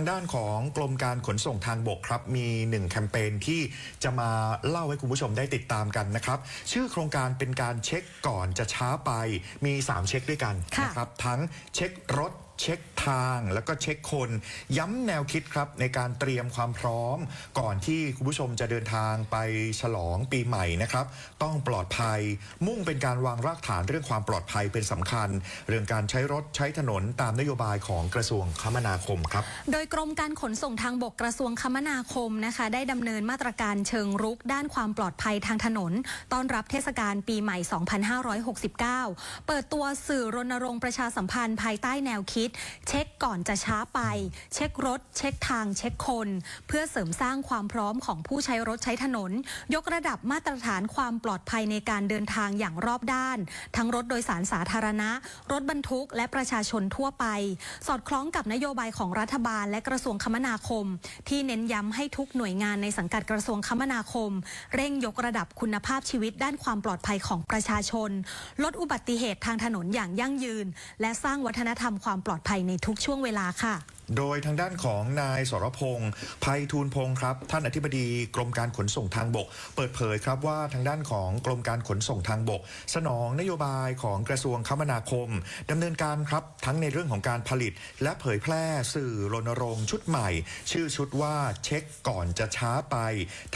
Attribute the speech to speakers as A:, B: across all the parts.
A: ทางด้านของกรมการขนส่งทางบกครับ มีหนึ่งแคมเปญที่จะมาเล่าให้คุณผู้ชมได้ติดตามกันนะครับ ชื่อโครงการเป็นการเช็คก่อนจะช้าไป มี 3 เช็คด้วยกัน
B: ค่ะ
A: นะครับ ทั้งเช็ครถ เช็คทางแล้วก็เช็คคน ย้ำแนวคิดครับในการเตรียมความพร้อม ก่อนที่คุณผู้ชมจะเดินทางไปฉลองปีใหม่นะครับ ต้องปลอดภัย มุ่งเป็นการวางรากฐานเรื่องความปลอดภัยเป็นสำคัญ เรื่องการใช้รถใช้ถนนตามนโยบายของกระทรวงคมนาคมครับ
B: โดยกรมการขนส่งทางบกกระทรวงคมนาคมนะคะ ได้ดำเนินมาตรการเชิงรุกด้านความปลอดภัยทางถนน ต้อนรับเทศกาลปีใหม่ 2569 เปิดตัวสื่อรณรงค์ประชาสัมพันธ์ภายใต้แนวคิดเช็คก่อนจะช้าไป เช็ครถ เช็คทาง เช็คคน เพื่อเสริมสร้างความพร้อมของผู้ใช้รถใช้ถนน ยกระดับมาตรฐานความปลอดภัยในการเดินทางอย่างรอบด้าน ทั้งรถโดยสารสาธารณะ รถบรรทุกและประชาชนทั่วไป สอดคล้องกับนโยบายของรัฐบาลและกระทรวงคมนาคม ที่เน้นย้ำให้ทุกหน่วยงานในสังกัดกระทรวงคมนาคม เร่งยกระดับคุณภาพชีวิตด้านความปลอดภัยของประชาชน ลดอุบัติเหตุทางถนนอย่างยั่งยืน และสร้างวัฒนธรรมความปลอดภัยในทุกช่วงเวลาค่ะ
A: โดยทางด้านของนายสรพงษ์ภัยทูลพงษ์ครับ ท่านอธิบดีกรมการขนส่งทางบก เปิดเผยครับว่าทางด้านของกรมการขนส่งทางบก สนองนโยบายของกระทรวงคมนาคมดำเนินการครับทั้งในเรื่องของการผลิต และเผยแพร่สื่อรณรงค์ชุดใหม่ ชื่อชุดว่าเช็คก่อนจะช้าไป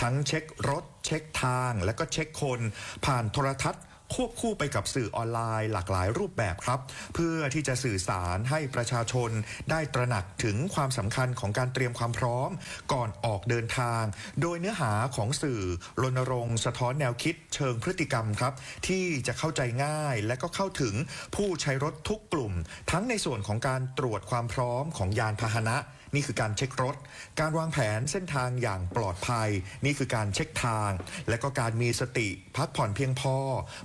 A: ทั้งเช็ครถ เช็คทาง และก็เช็คคน ผ่านโทรทัศน์ ควบคู่ไปกับสื่อออนไลน์หลากหลายรูปแบบครับ เพื่อที่จะสื่อสารให้ประชาชนได้ตระหนักถึงความสำคัญของการเตรียมความพร้อม ก่อนออกเดินทาง โดยเนื้อหาของสื่อรณรงค์สะท้อนแนวคิดเชิงพฤติกรรมครับ ที่จะเข้าใจง่ายและก็เข้าถึงผู้ใช้รถทุกกลุ่ม ทั้งในส่วนของการตรวจความพร้อมของยานพาหนะนี่คือการเช็ครถ การวางแผนเส้นทางอย่างปลอดภัย นี่คือการเช็คทาง และก็การมีสติพักผ่อนเพียงพอ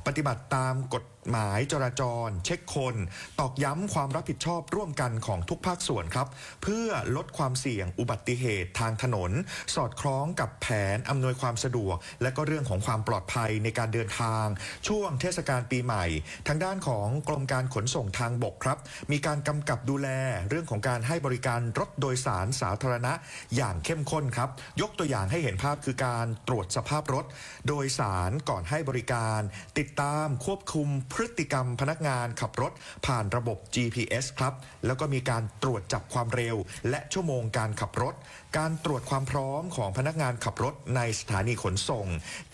A: ปฏิฏิบัติตามกฎ หมายจราจร เช็คคน ตอกย้ำความรับผิดชอบร่วมกันของทุกภาคส่วนครับ เพื่อลดความเสี่ยงอุบัติเหตุทางถนน สอดคล้องกับแผนอำนวยความสะดวก และก็เรื่องของความปลอดภัยในการเดินทาง ช่วงเทศกาลปีใหม่ ทางด้านของกรมการขนส่งทางบกครับ มีการกำกับดูแลเรื่องของการให้บริการรถโดยสารสาธารณะอย่างเข้มข้นครับ ยกตัวอย่างให้เห็นภาพคือการตรวจสภาพรถ โดยสารก่อนให้บริการ ติดตามควบคุมพฤติกรรมพนักงานขับรถผ่านระบบ GPS ครับ แล้วก็มีการตรวจจับความเร็ว และชั่วโมงการขับรถ การตรวจความพร้อมของพนักงานขับรถในสถานีขนส่ง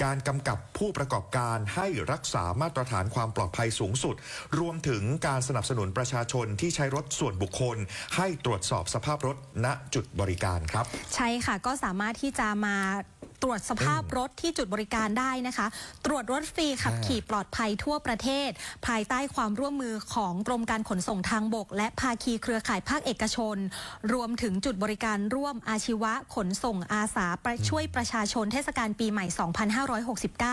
A: การกำกับผู้ประกอบการให้รักษามาตรฐานความปลอดภัยสูงสุด รวมถึงการสนับสนุนประชาชนที่ใช้รถส่วนบุคคล ให้ตรวจสอบสภาพรถณจุดบริการครับ
B: ใช่ค่ะก็สามารถที่จะมา ตรวจสภาพรถที่จุดบริการได้นะคะ ตรวจรถฟรีขับขี่ปลอดภัยทั่วประเทศ ภายใต้ความร่วมมือของกรมการขนส่งทางบก และภาคีเครือข่ายภาคเอกชน รวมถึงจุดบริการร่วมอาชีวะขนส่งอาสาประช่วยประชาชนเทศกาลปีใหม่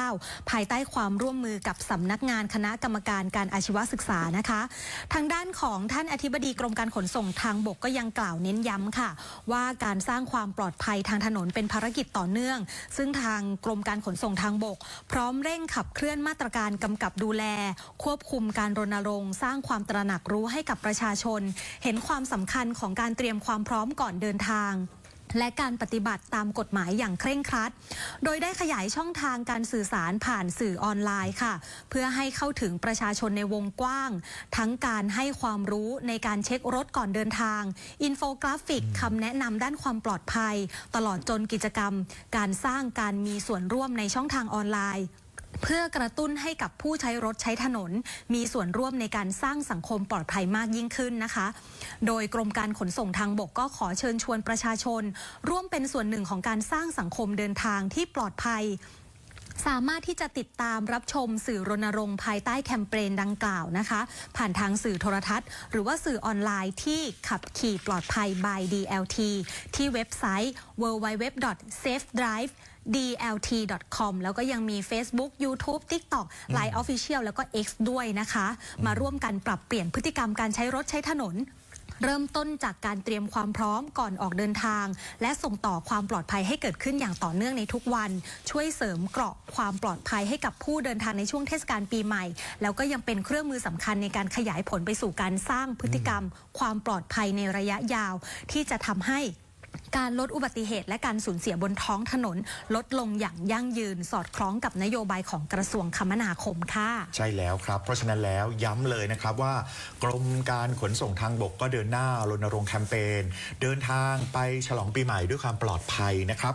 B: 2569 ภายใต้ความร่วมมือกับสำนักงานคณะกรรมการการอาชีวศึกษานะคะ ทางด้านของท่านอธิบดีกรมการขนส่งทางบกก็ยังกล่าวเน้นย้ำค่ะ ว่าการสร้างความปลอดภัยทางถนนเป็นภารกิจต่อเนื่องซึ่งทางกรมการขนส่งทางบก พร้อมเร่งขับเคลื่อนมาตรการกำกับดูแล ควบคุมการรณรงค์สร้างความตระหนักรู้ให้กับประชาชน เห็นความสำคัญของการเตรียมความพร้อมก่อนเดินทาง และการปฏิบัติตามกฎหมายอย่างเคร่งครัด โดยได้ขยายช่องทางการสื่อสารผ่านสื่อออนไลน์ค่ะ เพื่อให้เข้าถึงประชาชนในวงกว้าง ทั้งการให้ความรู้ในการเช็ครถก่อนเดินทาง อินโฟกราฟิกคำแนะนำด้านความปลอดภัย ตลอดจนกิจกรรม การสร้างการมีส่วนร่วมในช่องทางออนไลน์ เพื่อกระตุ้นให้กับผู้ใช้รถใช้ถนน มีส่วนร่วมในการสร้างสังคมปลอดภัยมากยิ่งขึ้นนะคะ โดยกรมการขนส่งทางบกก็ขอเชิญชวนประชาชน ร่วมเป็นส่วนหนึ่งของการสร้างสังคมเดินทางที่ปลอดภัยสามารถที่จะติดตามรับชมสื่อรณรงค์ภายใต้แคมเปญดังกล่าวนะคะ ผ่านทางสื่อโทรทัศน์ หรือว่าสื่อออนไลน์ที่ขับขี่ปลอดภัย by DLT ที่เว็บไซต์ www.safedrive dlt.com แล้วก็ยังมี Facebook YouTube TikTok Line Official แล้วก็ X ด้วยนะคะ มาร่วมกันปรับเปลี่ยนพฤติกรรมการใช้รถใช้ถนนเริ่มต้นจากการเตรียมความพร้อมก่อนออกเดินทาง และส่งต่อความปลอดภัยให้เกิดขึ้นอย่างต่อเนื่องในทุกวัน ช่วยเสริมเกราะความปลอดภัยให้กับผู้เดินทางในช่วงเทศกาลปีใหม่ แล้วก็ยังเป็นเครื่องมือสำคัญในการขยายผลไปสู่การสร้างพฤติกรรม ความปลอดภัยในระยะยาว ที่จะทำให้ การลดอุบัติเหตุและการสูญเสียบนท้องถนน ลดลงอย่างยั่งยืนสอดคล้องกับนโยบายของกระทรวงคมนาคมค่ะ
A: ใช่แล้วครับ เพราะฉะนั้นแล้วย้ำเลยนะครับว่ากรมการขนส่งทางบกก็เดินหน้ารณรงค์แคมเปญเดินทางไปฉลองปีใหม่ด้วยความปลอดภัยนะครับ